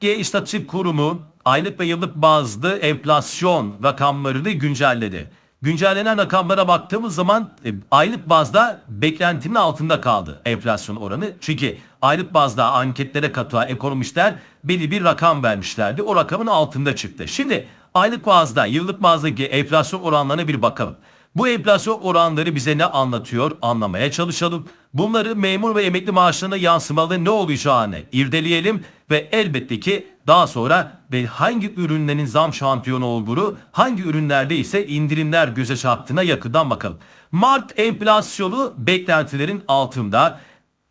Türkiye İstatistik Kurumu aylık ve yıllık bazlı enflasyon rakamlarını güncelledi. Güncellenen rakamlara baktığımız zaman e, aylık bazda beklentinin altında kaldı enflasyon oranı. Çünkü aylık bazda anketlere katılan ekonomistler belli bir rakam vermişlerdi. O rakamın altında çıktı. Şimdi aylık bazda, yıllık bazdaki enflasyon oranlarına bir bakalım. Bu enflasyon oranları bize ne anlatıyor anlamaya çalışalım. Bunları memur ve emekli maaşlarına yansımalı ne olacağını irdeleyelim ve elbette ki daha sonra ve hangi ürünlerin zam şampiyonu olduğunu, hangi ürünlerde ise indirimler göze çarptığına yakından bakalım. Mart enflasyonu beklentilerin altında.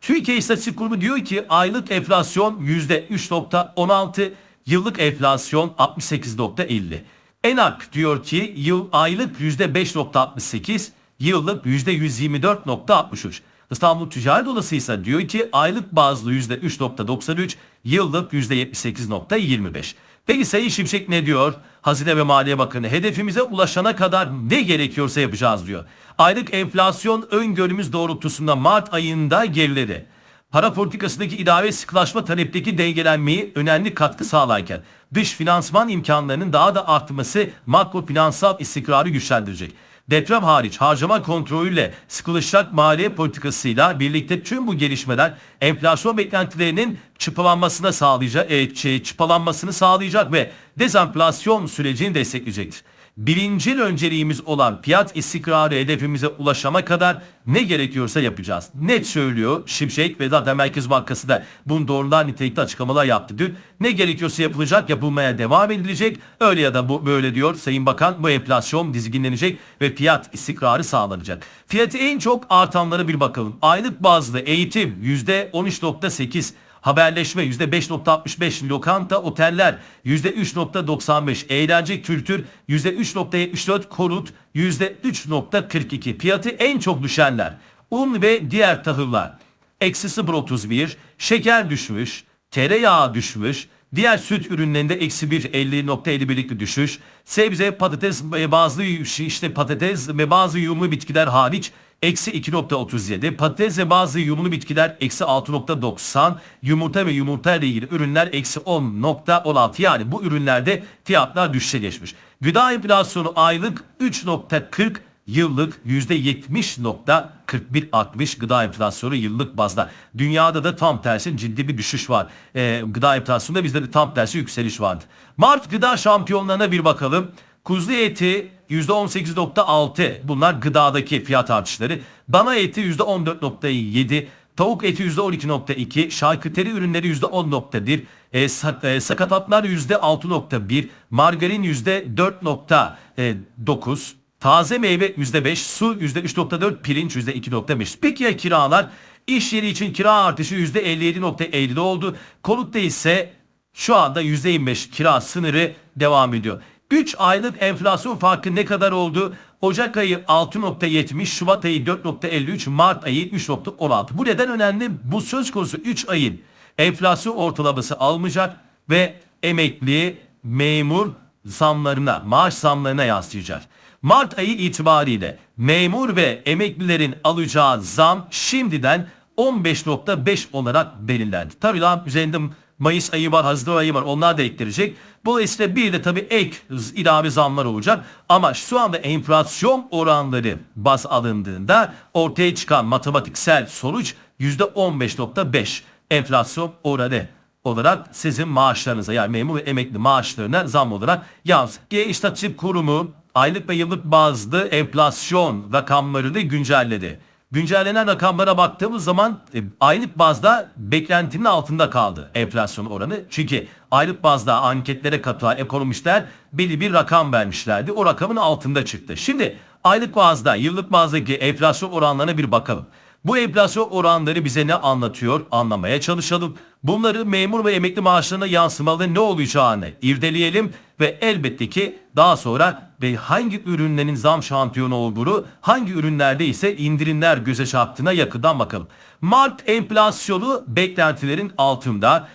Türkiye İstatistik Kurumu diyor ki aylık enflasyon %3.16, yıllık enflasyon 68.50. ENAK diyor ki yıl aylık %5.68, yıllık %124.63. İstanbul Ticaret Odası ise diyor ki aylık bazlı %3.93, yıllık %78.25. Peki Sayın Şimşek ne diyor? Hazine ve Maliye Bakanı hedefimize ulaşana kadar ne gerekiyorsa yapacağız diyor. Aylık enflasyon öngörümüz doğrultusunda Mart ayında geriledi. Para politikasındaki idare sıkılaşma talepteki dengelenmeyi önemli katkı sağlarken dış finansman imkanlarının daha da artması makro finansal istikrarı güçlendirecek. Deprem hariç harcama kontrolüyle sıkılışacak maliye politikasıyla birlikte tüm bu gelişmeler enflasyon beklentilerinin çıpalanmasına sağlayacak, e, çıpalanmasını sağlayacak ve dezenflasyon sürecini destekleyecektir. Birincil önceliğimiz olan fiyat istikrarı hedefimize ulaşana kadar ne gerekiyorsa yapacağız. Net söylüyor Şimşek ve zaten Merkez Bankası da bunu doğrudan nitelikli açıklamalar yaptı dün. Ne gerekiyorsa yapılacak, yapılmaya devam edilecek. Öyle ya da bu böyle diyor Sayın Bakan bu enflasyon dizginlenecek ve fiyat istikrarı sağlanacak. Fiyatı en çok artanlara bir bakalım. Aylık bazlı eğitim %13.8, Haberleşme %5.65, lokanta, oteller %3.95, eğlence, kültür %3.74, konut %3.42. Fiyatı en çok düşenler un ve diğer tahıllar. Eksi 0.31, şeker düşmüş, tereyağı düşmüş, Diğer süt ürünlerinde eksi 1 50.51'lik bir düşüş. Sebze, patates ve bazı işte patates ve bazı yumlu bitkiler hariç eksi 2.37. Patates ve bazı yumlu bitkiler eksi 6.90. Yumurta ve yumurta ile ilgili ürünler eksi 10.16. Yani bu ürünlerde fiyatlar düşüşe geçmiş. Gıda enflasyonu aylık 3.40 yıllık %70.41 artmış gıda enflasyonu yıllık bazda. Dünyada da tam tersi ciddi bir düşüş var. Ee, gıda enflasyonunda bizde de tam tersi yükseliş vardı. Mart gıda şampiyonlarına bir bakalım. Kuzu eti %18.6 bunlar gıdadaki fiyat artışları. Dana eti %14.7 Tavuk eti %12.2, şarküteri ürünleri %10.1, e, sak, e, sakatatlar %6.1, margarin %4.9, Taze meyve %5, su %3.4, pirinç %2.5. Peki ya kiralar? İş yeri için kira artışı %57.50'de oldu. Konutta ise şu anda %25 kira sınırı devam ediyor. 3 aylık enflasyon farkı ne kadar oldu? Ocak ayı 6.70, Şubat ayı 4.53, Mart ayı 3.16. Bu neden önemli? Bu söz konusu 3 ayın enflasyon ortalaması almayacak ve emekli, memur zamlarına, maaş zamlarına yansıyacak. Mart ayı itibariyle memur ve emeklilerin alacağı zam şimdiden 15.5 olarak belirlendi. Tabii daha üzerinde Mayıs ayı var, Haziran ayı var. Onlar da eklenecek. Dolayısıyla bir de tabii ek ilave zamlar olacak. Ama şu anda enflasyon oranları baz alındığında ortaya çıkan matematiksel sonuç %15.5 enflasyon oranı olarak sizin maaşlarınıza yani memur ve emekli maaşlarına zam olarak yansır. İstatistik Kurumu aylık ve yıllık bazlı enflasyon rakamlarını güncelledi. Güncellenen rakamlara baktığımız zaman e, aylık bazda beklentinin altında kaldı enflasyon oranı. Çünkü aylık bazda anketlere katılan ekonomistler belli bir rakam vermişlerdi. O rakamın altında çıktı. Şimdi aylık bazda, yıllık bazdaki enflasyon oranlarına bir bakalım. Bu enflasyon oranları bize ne anlatıyor anlamaya çalışalım. Bunları memur ve emekli maaşlarına yansımalı ne olacağını irdeleyelim ve elbette ki daha sonra ve hangi ürünlerin zam şampiyonu olduğunu, hangi ürünlerde ise indirimler göze çarptığına yakından bakalım. Mart enflasyonu beklentilerin altında.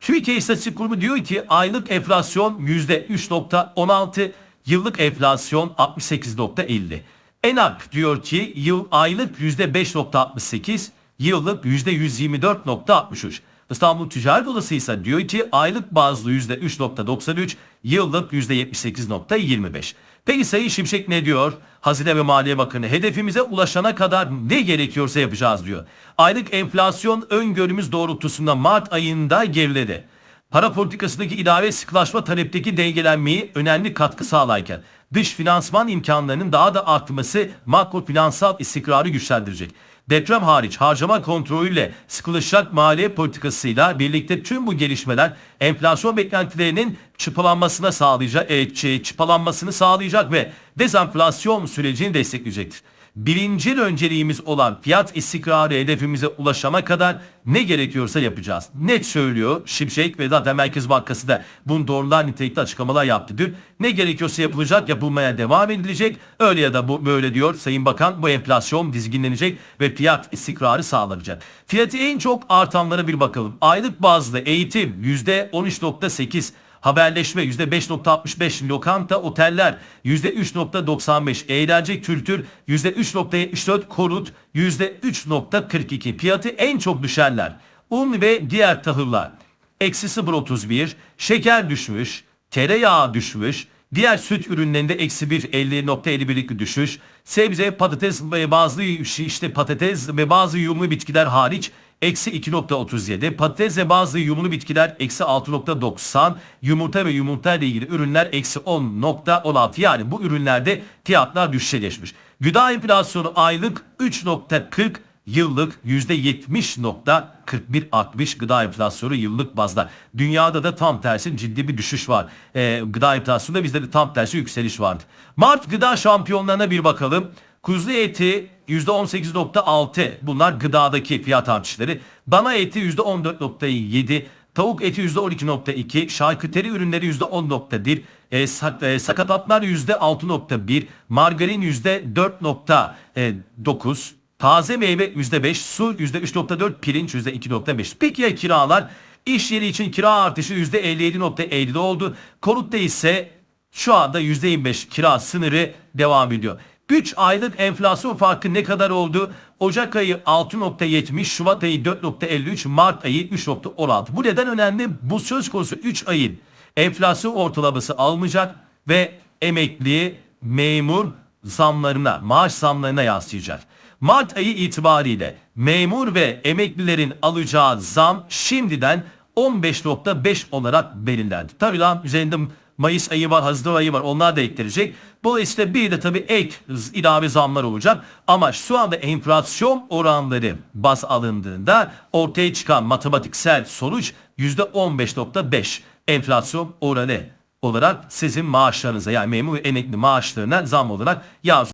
Türkiye İstatistik Kurumu diyor ki aylık enflasyon %3.16, yıllık enflasyon 68.50. ENAK diyor ki yıl aylık %5.68, yıllık %124.63. İstanbul Ticaret Odası ise diyor ki aylık bazlı %3.93, yıllık %78.25. Peki Sayın Şimşek ne diyor? Hazine ve Maliye Bakanı hedefimize ulaşana kadar ne gerekiyorsa yapacağız diyor. Aylık enflasyon öngörümüz doğrultusunda Mart ayında geriledi. Para politikasındaki ilave sıkılaşma talepteki dengelenmeyi önemli katkı sağlarken dış finansman imkanlarının daha da artması makro finansal istikrarı güçlendirecek. Deprem hariç harcama kontrolüyle sıkılaşacak maliye politikasıyla birlikte tüm bu gelişmeler enflasyon beklentilerinin çıpalanmasına sağlayacak, e, çı- çıpalanmasını sağlayacak ve dezenflasyon sürecini destekleyecektir. Birinci önceliğimiz olan fiyat istikrarı hedefimize ulaşana kadar ne gerekiyorsa yapacağız. Net söylüyor Şimşek ve zaten Merkez Bankası da bunu doğrular nitelikli açıklamalar yaptı dün. Ne gerekiyorsa yapılacak, yapılmaya devam edilecek. Öyle ya da bu böyle diyor Sayın Bakan bu enflasyon dizginlenecek ve fiyat istikrarı sağlanacak. Fiyatı en çok artanlara bir bakalım. Aylık bazda eğitim %13.8, Haberleşme %5.65, lokanta, oteller %3.95, eğlence, kültür %3.74, konut %3.42. Fiyatı en çok düşenler un ve diğer tahıllar eksi 0.31, şeker düşmüş, tereyağı düşmüş, diğer süt ürünlerinde eksi 1 50.51'lik düşüş, sebze, patates ve bazı işte patates ve bazı yumlu bitkiler hariç eksi 2.37, patates ve bazı yumlu bitkiler eksi 6.90, yumurta ve yumurta ile ilgili ürünler eksi 10.16 yani bu ürünlerde fiyatlar düşüşe geçmiş. Gıda enflasyonu aylık 3.40 yıllık %70.41 artmış gıda enflasyonu yıllık bazda. Dünyada da tam tersi ciddi bir düşüş var. Ee, gıda enflasyonunda bizde de tam tersi yükseliş vardı. Mart gıda şampiyonlarına bir bakalım. Kuzu eti %18.6 bunlar gıdadaki fiyat artışları. Dana eti %14.7 Tavuk eti %12.2, şarküteri ürünleri %10.1, e, sak, e, sakatatlar %6.1, margarin %4.9, taze meyve %5, su %3.4, pirinç %2.5. Peki ya kiralar? İş yeri için kira artışı %57.50'de oldu. Konutta ise şu anda %25 kira sınırı devam ediyor. 3 aylık enflasyon farkı ne kadar oldu? Ocak ayı 6.70, Şubat ayı 4.53, Mart ayı 3.16. Bu neden önemli? Bu söz konusu 3 ayın enflasyon ortalaması almayacak ve emekli, memur zamlarına, maaş zamlarına yansıyacak. Mart ayı itibariyle memur ve emeklilerin alacağı zam şimdiden 15.5 olarak belirlendi. Tabii lan üzerinde Mayıs ayı var, Haziran ayı var. Onlar da eklenecek. Dolayısıyla bir de tabii ek ilave zamlar olacak. Ama şu anda enflasyon oranları baz alındığında ortaya çıkan matematiksel sonuç %15.5 enflasyon oranı olarak sizin maaşlarınıza yani memur ve emekli maaşlarına zam olarak yansıyor.